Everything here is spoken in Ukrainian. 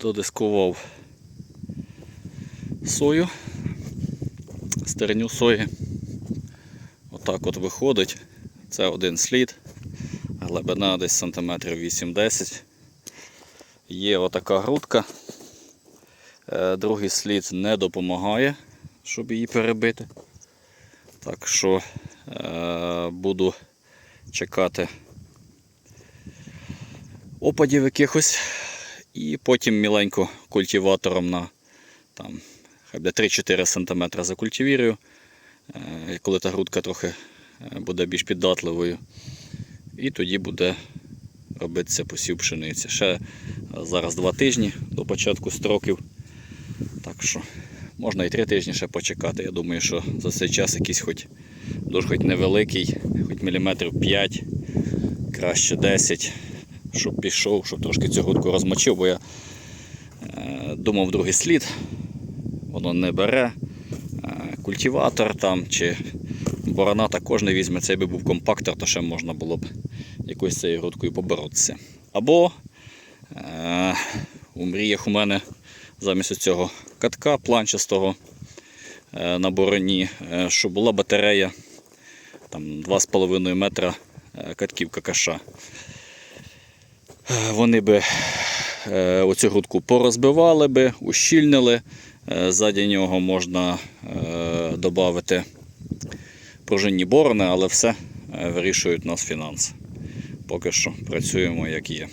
додискував сою, стерню сої. Отак от виходить. Це один слід. Глибина десь сантиметрів 8-10. Є отака грудка. Е, Другий слід не допомагає, щоб її перебити. Так що е, буду чекати опадів якихось. І потім міленько культиватором на там, хай буде 3-4 см закультивірую, е, коли та грудка трохи е, буде більш піддатливою. І тоді буде робитися посів пшениці. Ще е, зараз 2 тижні до початку строків. Так що можна і 3 тижні ще почекати. Я думаю, що за цей час якийсь хоч дощ хоч невеликий, хоч міліметрів 5, краще 10, щоб пішов, щоб трошки цю грудку розмочив, бо я е, думав другий слід, воно не бере. Е, культиватор там чи борона також не візьме. Цей би був компактор, то ще можна було б якоюсь цією грудкою поборотися. Або е, у мріях у мене замість цього катка планчастого е, на бороні, е, щоб була батарея там 2,5 метра е, катків какаша. Вони би е, оцю грудку порозбивали би, ущільнили. Е, Ззаді нього можна е, додати пружинні борони, але все вирішують нас фінанси. Поки що працюємо як є.